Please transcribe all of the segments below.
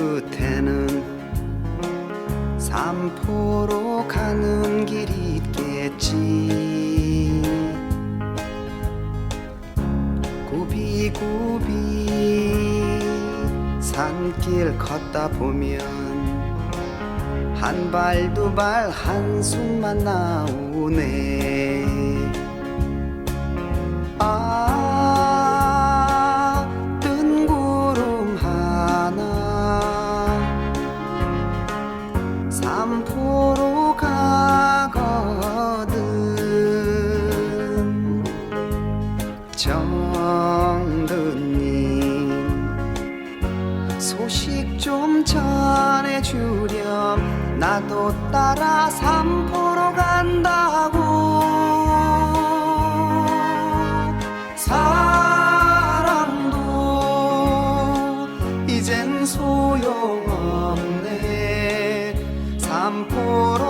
끝에는 삼포로 가는 길이 있겠지. 굽이굽이 산길 걷다 보면 한 발 두 발 한숨만 나오네 나도 따라 삼포로 간다고. 사랑도 이젠 소용없네. 삼포로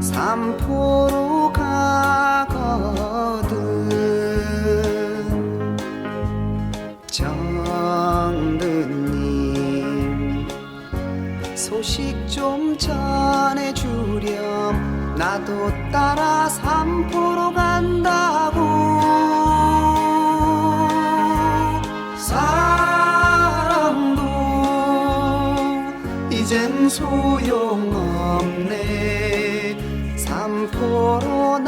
삼포로 가거든. 정드님 소식 좀 전해주렴. 나도 따라 삼포로 간다고. 사랑도 이젠 소용없네 삼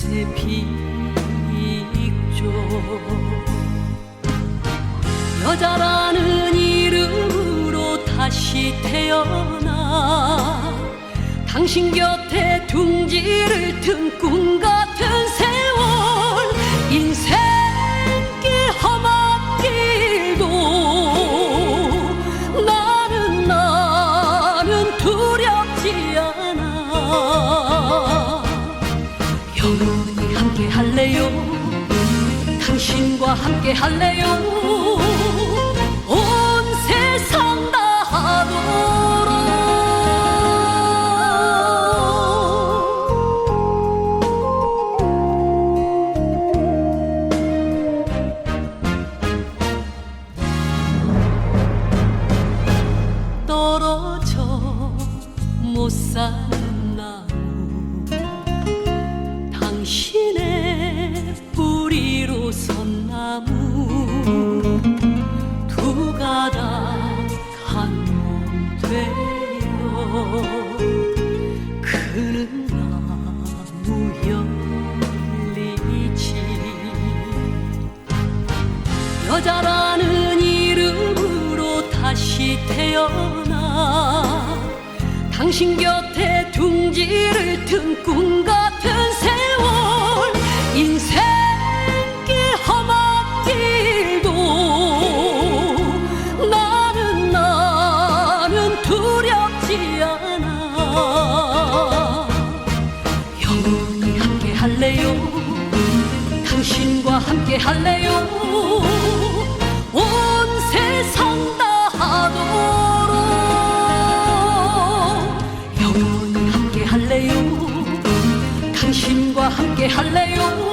새빛조 여자라는 이름으로 다시 태어나 당신 곁에 둥지를 튼꿈같 할래요? 당신과 함께 할래요? 온 세상 다하도록. 떨어져 못 사는 나무 당신의 태어나 당신 곁에 둥지를 튼 꿈 같은 세월 인생길 험한 길도 나는 나는 두렵지 않아. 영원히 함께 할래요? 당신과 함께 할래요 영원히 함께